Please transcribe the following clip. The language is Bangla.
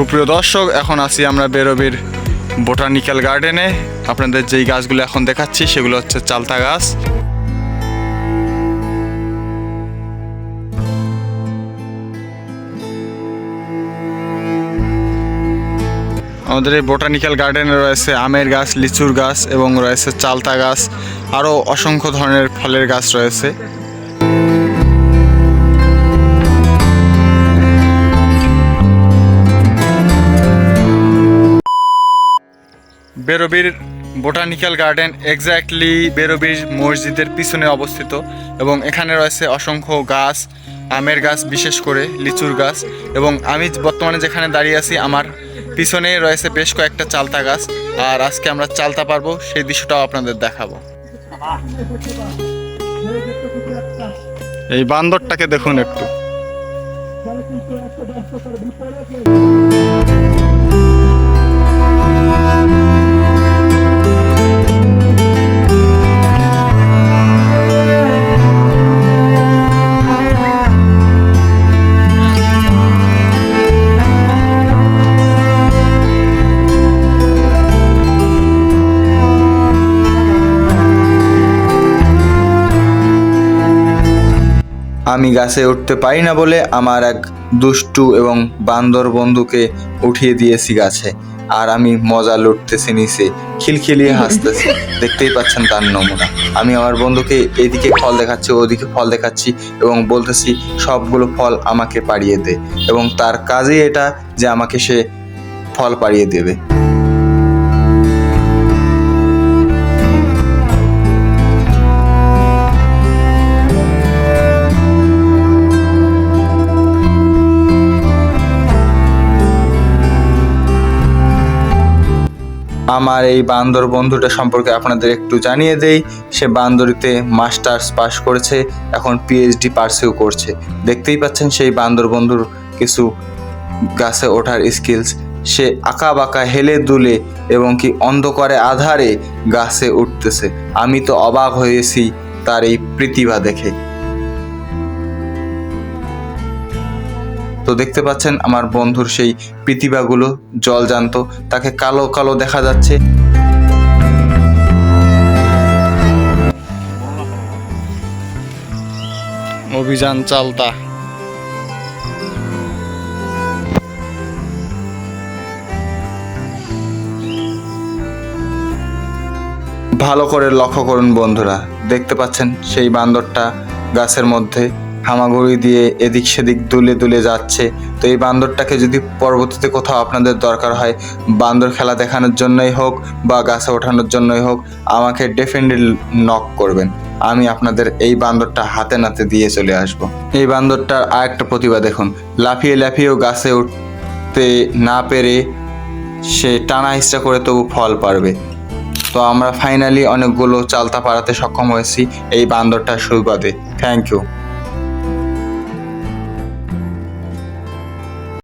সুপ্রিয় দর্শক, এখন আছি আমরা বেরোবির বোটানিক্যাল গার্ডেনে। আপনাদের যেই গাছগুলো এখন দেখাচ্ছি, সেগুলো হচ্ছে চালতা গাছ। আমাদের এই বোটানিক্যাল গার্ডেনে রয়েছে আমের গাছ, লিচুর গাছ এবং রয়েছে চালতা গাছ। আরও অসংখ্য ধরনের ফলের গাছ রয়েছে। বেরোবির বোটানিক্যাল গার্ডেন এক্স্যাক্টলি বেরোবির মসজিদের পিছনে অবস্থিত এবং এখানে রয়েছে অসংখ্য গাছ, আমের গাছ, বিশেষ করে লিচুর গাছ এবং আমি বর্তমানে যেখানে দাঁড়িয়ে আছি, আমার পিছনে রয়েছে বেশ কয়েকটা চালতা গাছ আর আজকে আমরা চালতা পারব, সেই দৃশ্যটাও আপনাদের দেখাবো। এই বান্দরটাকে দেখুন একটু। আমি গাছে উঠতে পারি না বলে আমার এক দুষ্টু এবং বান্দর বন্ধুকে উঠিয়ে দিয়েছি গাছে। আর আমি মজা লুটতেছি নিচে, খিলখিলিয়ে হাসতেছি। দেখতেই পাচ্ছেন তার নমুনা। আমি আমার বন্ধুকে এদিকে ফল দেখাচ্ছি, ওদিকে ফল দেখাচ্ছি এবং বলতেছি, সবগুলো ফল আমাকে পাড়িয়ে দে। এবং তার কাজই এটা যে আমাকে সে ফল পাড়িয়ে দেবে। আমার এই বান্দর বন্ধুটা সম্পর্কে আপনাদের একটু জানিয়ে দেই। সে বান্দরিতে মাস্টার্স পাশ করেছে, এখন পিএইচডি পার্সিউ করছে। দেখতেই পাচ্ছেন সেই বান্দর বন্ধুর কিছু গাছে ওঠার স্কিলস সে আঁকা বাঁকা, হেলে দুলে এবং কি অন্ধকারে আধারে গাছে উঠতেছে। আমি তো অবাক হয়েছি তার এই প্রতিভা দেখে। তো দেখতে পাচ্ছেন আমার বন্ধুর সেই প্রতিভাগুলো জল জানত তাকে কালো কালো দেখা যাচ্ছে। অভিযান চালতা। ভালো করে লক্ষ্য করুন বন্ধুরা দেখতে পাচ্ছেন সেই বান্দরটা গাছের মধ্যে হামাগুড়ি দিয়ে এদিক সেদিক দুলে দুলে যাচ্ছে। তো এই বান্দরটাকে যদি পরবর্তীতে কোথাও আপনাদের দরকার হয়, বান্দর খেলা দেখানোর জন্যই হোক বা গাছে ওঠানোর জন্যই হোক, আমাকে ডেফিনেটলি নক করবেন। আমি আপনাদের এই বান্দরটা হাতে নাতে দিয়ে চলে আসব। এই বান্দরটার আরেকটা প্রতিভা দেখুন। লাফিয়ে লাফিয়েও গাছে উঠতে না পেরে সে টানা হিস্টা করে তবু ফল পারবে। তো আমরা ফাইনালি অনেকগুলো চালতা পাড়াতে সক্ষম হয়েছি এই বান্দরটার সুবাদে। Thank you